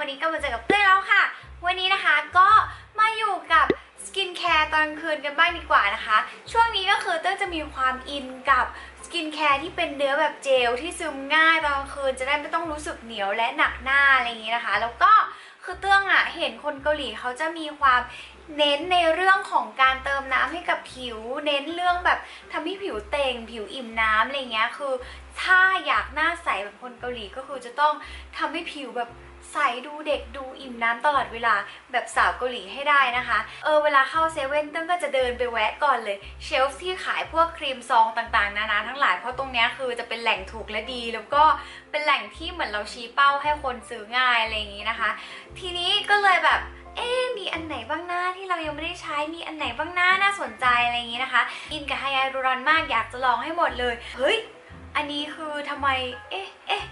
วันนี้ก็มาเจอกับเต้ยแล้วค่ะ วันนี้นะคะก็มาอยู่กับสกินแคร์ตอนกลางคืนกันบ้างดีกว่านะคะ ช่วงนี้ก็คือเต้ยจะมีความอินกับสกินแคร์ที่เป็นเนื้อแบบเจลที่ซึมง่ายตอนกลางคืนจะได้ไม่ต้องรู้สึกเหนียวและหนักหน้าอะไรอย่างนี้นะคะ แล้วก็คือเตื้องอะเห็นคนเกาหลีเขาจะมีความ เน้นในเรื่องของการเติมน้ำให้กับผิว เน้นเรื่องแบบทำให้ผิวเต่ง ผิวอิ่มน้ำอะไรเงี้ยคือ ถ้าอยากหน้าใสแบบคนเกาหลีก็คือจะต้องทำให้ผิวแบบใสดูเด็กดูอิ่มน้ำตลอดเวลาแบบสาวเกาหลีให้ได้นะคะ เออเวลาเข้าเซเว่นต้นก็จะเดินไปแวะก่อนเลย เชลฟ์ที่ขายพวกครีมซองต่างๆ นานาทั้งหลายเพราะตรงเนี้ยคือจะเป็นแหล่งถูกและดี แล้วก็เป็นแหล่งที่เหมือนเราชี้เป้าให้คนซื้อง่ายอะไรอย่างนี้นะคะ ทีนี้ก็เลยแบบ เอ๊มีอันไหนบ้างหน้าที่เรายังไม่ได้ใช้มีอันไหนบ้างหน้าน่าสนใจอะไรอย่างนี้นะคะอินกับไฮไอรูรอนมากอยากจะลองให้หมดเลย เฮ้ย อันนี้คือทำไม เอ๊ะเอ๊ะ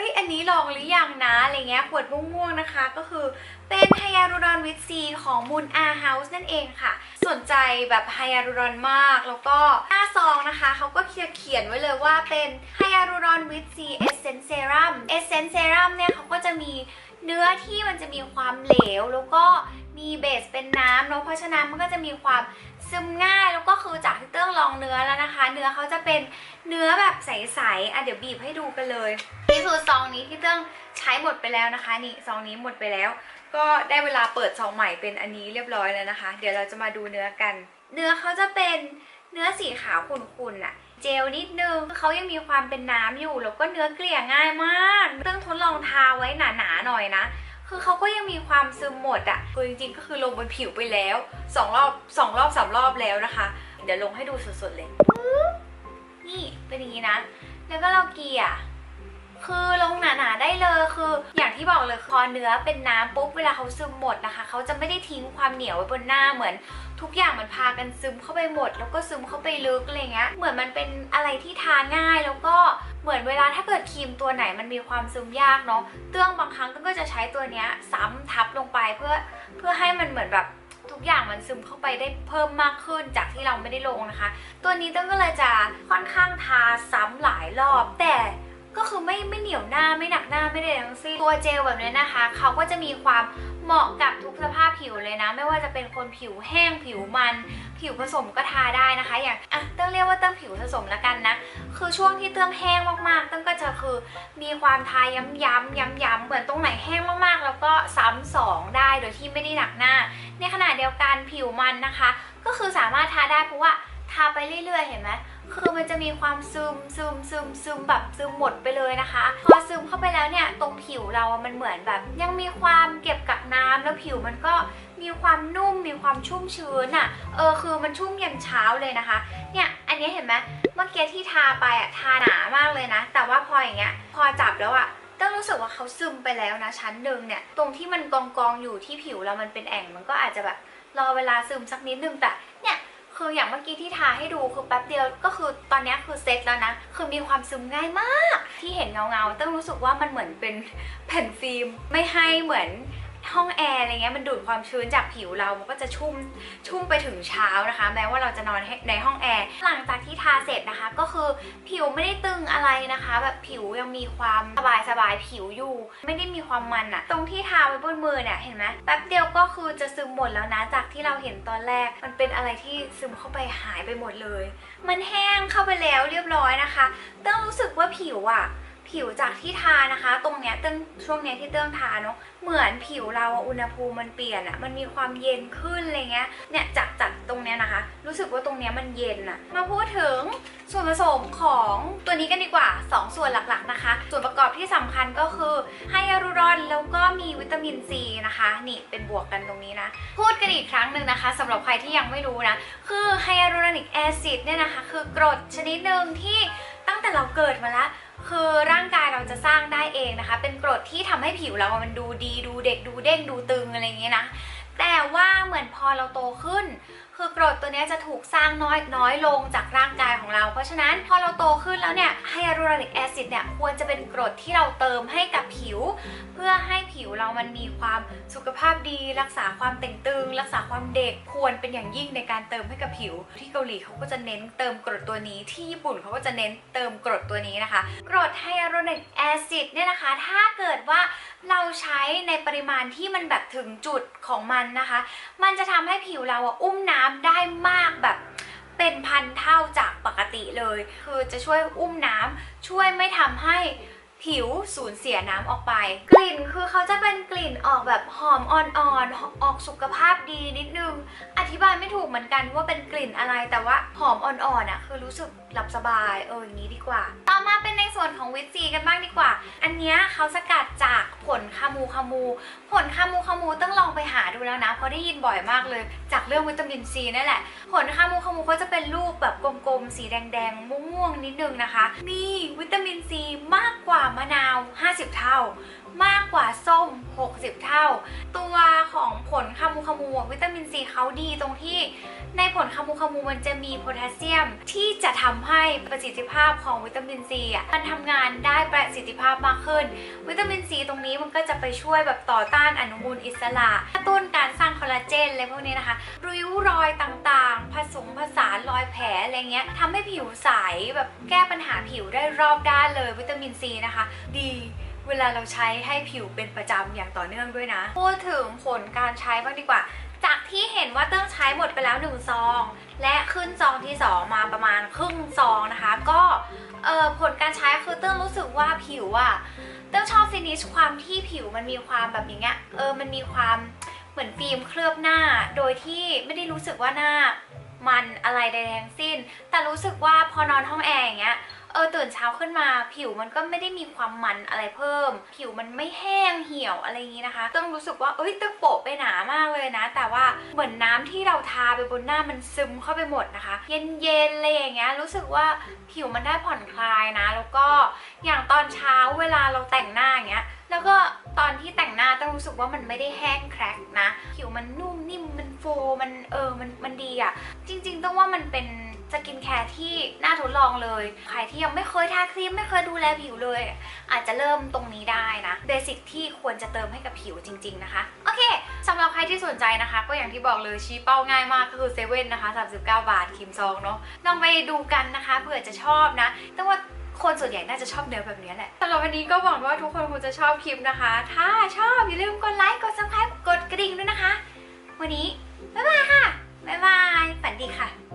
อ้ยอันนี้ลองหรือยังนะอะไรเงี้ยขวดม่วงๆนะคะ ก็คือเป็นไฮยาลูรอนวิตซีของมูลอาเฮาส์นั่นเองค่ะ สนใจแบบไฮยาลูรอนมาก แล้วก็หน้าซองนะคะเขาก็เขียนเขียนไว้เลยว่าเป็นไฮยาลูรอนวิตซีเอเซนเซรัมเอเซนเซรัมเนี่ยเขาก็จะมีเนื้อที่มันจะมีความเหลว แล้วก็มีเบสเป็นน้ำเนอะเพราะฉะนั้นมันก็จะมีความ ซึมง่ายแล้วก็คือจากที่เติ้องลองเนื้อแล้วนะคะ เนื้อเขาจะเป็นเนื้อแบบใสๆอะเดี๋ยวบีบให้ดูกันเลยนี่คือซองนี้ที่เติ้องใช้หมดไปแล้วนะคะนี่ซองนี้หมดไปแล้ว ก็ได้เวลาเปิดซองใหม่เป็นอันนี้เรียบร้อยแล้วนะคะ เดี๋ยวเราจะมาดูเนื้อกัน เนื้อเขาจะเป็นเนื้อสีขาวขุ่นๆอะเจลนิดนึงเขายังมีความเป็นน้ำอยู่แล้วก็เนื้อเกลี่ยง่ายมากเติ้องทดลองทาไว้หนาๆหน่อยนะ คือเขาก็ยังมีความซึมหมดอะคือจริงๆ ก็คือลงบนผิวไปแล้วสองรอบสองรอบสามรอบแล้วนะคะ เดี๋ยวลงให้ดูสดๆเลย นี่เป็นอย่างนี้นะ แล้วก็เราเกลี่ยคือลงหนาๆได้เลยคือ อย่างที่บอกเลยพอเนื้อเป็นน้ำปุ๊บเวลาเขาซึมหมดนะคะเขาจะไม่ได้ทิ้งความเหนียวไว้บนหน้าเหมือน ทุกอย่างมันพากันซึมเข้าไปหมด แล้วก็ซึมเข้าไปลึกอะไรเงี้ยเหมือนมันเป็นอะไรที่ทาง่ายแล้วก็ เหมือนเวลาถ้าเกิดครีมตัวไหนมันมีความซึมยากเนาะเตื้องบางครั้งก็จะใช้ตัวเนี้ยซ้ำทับลงไปเพื่อเพื่อให้มันเหมือนแบบทุกอย่างมันซึมเข้าไปได้เพิ่มมากขึ้นจากที่เราไม่ได้ลงนะคะ ตัวนี้เตื้องก็เลยจะค่อนข้างทาซ้ำหลายรอบ แต่ก็คือไม่ไม่เหนียวหน้าไม่หนักหน้าไม่ได้ทั้งสิ้นตัวเจลแบบนี้นะคะ เขาก็จะมีความเหมาะกับทุกสภาพผิวเลยนะ ไม่ว่าจะเป็นคนผิวแห้งผิวมัน ผิวผสมก็ทาได้นะคะ อย่างอะเต้งเรียก ว่าเต้งผิวผสมและกันนะ คือช่วงที่เต้งแห้งมากๆเต้งก็จะคือมีความทาย้ำย้ำย้ำย้ำๆเหมือนตรงไหนแห้งมากๆ แล้วก็ซ้ำสองได้โดยที่ไม่ได้หนักหน้า ในขณะเดียวกันผิวมันนะคะ ก็คือสามารถทาได้เพราะว่าทาไปเรื่อยๆ เห็นไหมคือมันจะมีความซึมซึมซึมซึมแบบซึมหมดไปเลยนะคะ พอซึมเข้าไปแล้วเนี่ยตรงผิวเราอะมันเหมือนแบบ ยังมีความเก็บกักน้ำแล้วผิวมันก็มีความนุ่มมีความชุ่มชื้นอะเออคือมันชุ่มเย็นเช้าเลยนะคะ เนี่ย นี้เห็นไหมเมื่อกี้ที่ทาไปอะทาหนามากเลยนะ แต่ว่าพออย่างเงี้ย พอจับแล้วอะต้องรู้สึกว่าเขาซึมไปแล้วนะชั้นหนึ่งเนี่ย ตรงที่มันกองกองอยู่ที่ผิวเรามันเป็นแอ่งมันก็อาจจะแบบรอเวลาซึมสักนิดนึงแต่เนี่ยคืออย่างเมื่อกี้ที่ทาให้ดูคือแป๊บเดียวก็คือตอนนี้คือเซ็ตแล้วนะ คือมีความซึมง่ายมาก ที่เห็นเงาเงาๆต้องรู้สึกว่ามันเหมือนเป็นแผ่นฟิล์ม ไม่ให้เหมือน ห้องแอร์อะไรเงี้ยมันดูดความชื้นจากผิวเรา มันก็จะชุ่มชุ่มไปถึงเช้านะคะ แม้ว่าเราจะนอนในห้องแอร์ หลังจากที่ทาเสร็จนะคะ ก็คือผิวไม่ได้ตึงอะไรนะคะ แบบผิวยังมีความสบายสบายผิวอยู่ ไม่ได้มีความมันอะตรงที่ทาไว้บนมือเนี่ยเห็นไหมแป๊บเดียวก็คือจะซึมหมดแล้วนะจากที่เราเห็นตอนแรก มันเป็นอะไรที่ซึมเข้าไปหายไปหมดเลย มันแห้งเข้าไปแล้วเรียบร้อยนะคะเติ้งรู้สึกว่าผิวอะ ผิวจากที่ทานะคะ ตรงเนี้ยเติ้งช่วงเนี้ยที่เติ้งทาเนาะเหมือนผิวเราอุณหภูมิมันเปลี่ยนอะมันมีความเย็นขึ้นอะไรเงี้ยเนี่ยจากจากตรงเนี้ยนะคะ รู้สึกว่าตรงเนี้ยมันเย็นอะมาพูดถึงส่วนผสมของตัวนี้กันดีกว่า 2 ส่วนหลักๆนะคะ ส่วนประกอบที่สำคัญก็คือไฮยาลูรอนแล้วก็มีวิตามินซีนะคะ นี่เป็นบวกกันตรงนี้นะ พูดกันอีกครั้งหนึ่งนะคะสำหรับใครที่ยังไม่รู้นะ คือไฮยาลูรอนิกแอซิดเนี่ยนะคะ คือกรดชนิดหนึ่งที่ตั้งแต่เราเกิดมาแล้ว คือร่างกายเราจะสร้างได้เองนะคะ เป็นกรดที่ทำให้ผิวเรามันดูดีดูเด็กดูเด้งดูตึงอะไรอย่างเงี้ยนะแต่ว่าเหมือน พอเราโตขึ้น คือกรดตัวนี้จะถูกสร้างน้อยน้อยลงจากร่างกายของเรา เพราะฉะนั้นพอเราโตขึ้นแล้วเนี่ยไฮยาลูรอนิกแอซิดเนี่ยควรจะเป็นกรดที่เราเติมให้กับผิว เพื่อให้ผิวเรามันมีความสุขภาพดี รักษาความเต่งตึง รักษาความเด็กควรเป็นอย่างยิ่งในการเติมให้กับผิว ที่เกาหลีเขาก็จะเน้นเติมกรดตัวนี้ที่ญี่ปุ่นเขาก็จะเน้นเติมกรดตัวนี้นะคะ กรดไฮยาลูรอนิกแอซิดเนี่ยนะคะ ถ้าเกิดว่าเราใช้ในปริมาณที่มันแบบถึงจุดของมันนะคะ มันจะทำให้ผิวเราอะอุ้มน้ำได้มากแบบเป็นพันเท่าจากปกติเลย คือจะช่วยอุ้มน้ำช่วยไม่ทำให้ผิวสูญเสียน้ำออกไป กลิ่นคือเขาจะเป็นกลิ่นออกแบบหอมอ่อนๆ ออกสุขภาพดีนิดนึง อธิบายไม่ถูกเหมือนกันว่าเป็นกลิ่นอะไรแต่ว่าหอมอ่อนๆอะคือรู้สึกหลับสบายเอออย่างนี้ดีกว่า ต่อมาเป็นในส่วนของวิตซีกันบ้างดีกว่า อันนี้เขาสกัดจากผลคามูคามู ผลคามูคามูต้องลองไปหา ดูแล้วนะเพราะได้ยินบ่อยมากเลย จากเรื่องวิตามินซีนั่นแหละผลคามูคามูเขาจะเป็นลูกแบบกลมๆ สีแดงๆ ม่วงๆ นิดนึงนะคะ มีวิตามินซีมากกว่ามะนาว 50 เท่ามากกว่าส้ม 60 เท่า ตัวของผลคามูคามูวิตามินซีเขาดีตรงที่ในผลคามูคามูมันจะมีโพแทสเซียม ที่จะทำให้ประสิทธิภาพของวิตามินซีอะมันทำงานได้ประสิทธิภาพมากขึ้น วิตามินซีตรงนี้มันก็จะไปช่วยแบบต่อต้านอนุมูลอิสระกระตุ้นการสร้างคอลลาเจนอะไรพวกนี้นะคะ ริ้วรอยต่างๆ ผสมผสานรอยแผลอะไรเงี้ยทำให้ผิวใสแบบแก้ปัญหาผิวได้รอบด้านเลยวิตามินซีนะคะ ดีเวลาเราใช้ให้ผิวเป็นประจำอย่างต่อเนื่องด้วยนะ พูดถึงผลการใช้บ้างดีกว่า จากที่เห็นว่าเติ้งใช้หมดไปแล้วหนึ่งซอง และขึ้นซองที่ 2 มาประมาณครึ่งซองนะคะ ก็ผลการใช้คือเติ้งรู้สึกว่าผิวอะเติ้งชอบฟินิชความที่ผิวมันมีความแบบอย่างเงี้ยเออมันมีความ เหมือนฟิล์มเคลือบหน้า โดยที่ไม่ได้รู้สึกว่าหน้ามันอะไรใดๆทั้งสิ้น แต่รู้สึกว่าพอนอนห้องแอร์อย่างเงี้ย เออตื่นเช้าขึ้นมา ผิวมันก็ไม่ได้มีความมันอะไรเพิ่ม ผิวมันไม่แห้งเหี่ยวอะไรอย่างนี้นะคะต้องรู้สึกว่าเอ้ยต้องโปะไปหนามากเลยนะ แต่ว่าเหมือนน้ำที่เราทาไปบนหน้ามันซึมเข้าไปหมดนะคะ เย็นๆเลยอย่างเงี้ยรู้สึกว่าผิวมันได้ผ่อนคลายนะ แล้วก็อย่างตอนเช้าเวลาเราแต่งหน้าอย่างเงี้ย แล้วก็ ตอนที่แต่งหน้าต้องรู้สึกว่ามันไม่ได้แห้งแครกนะผิวมันนุ่มนิ่มมันโฟมันเออมันมันดีอะจริง ๆ ต้องว่ามันเป็นสกินแคร์ที่น่าทดลองเลย ใครที่ยังไม่เคยทาครีมไม่เคยดูแลผิวเลย อาจจะเริ่มตรงนี้ได้นะ เบสิกที่ควรจะเติมให้กับผิวจริง ๆ นะคะ โอเคสำหรับใครที่สนใจนะคะ ก็อย่างที่บอกเลยชี้เป้าง่ายมากก็คือเซเว่นนะคะ 39 บาทครีมซองเนาะลองไปดูกันนะคะเผื่อจะชอบนะแต่ว่า คนส่วนใหญ่น่าจะชอบเนื้อแบบนี้แหละสำหรับวันนี้ก็หวังว่าทุกคนคงจะชอบคลิปนะคะ ถ้าชอบอย่าลืมกดไลค์ กด subscribe กดกระดิ่งด้วยนะคะ วันนี้ บ๊ายบายค่ะ บ๊ายบาย ฝันดีค่ะ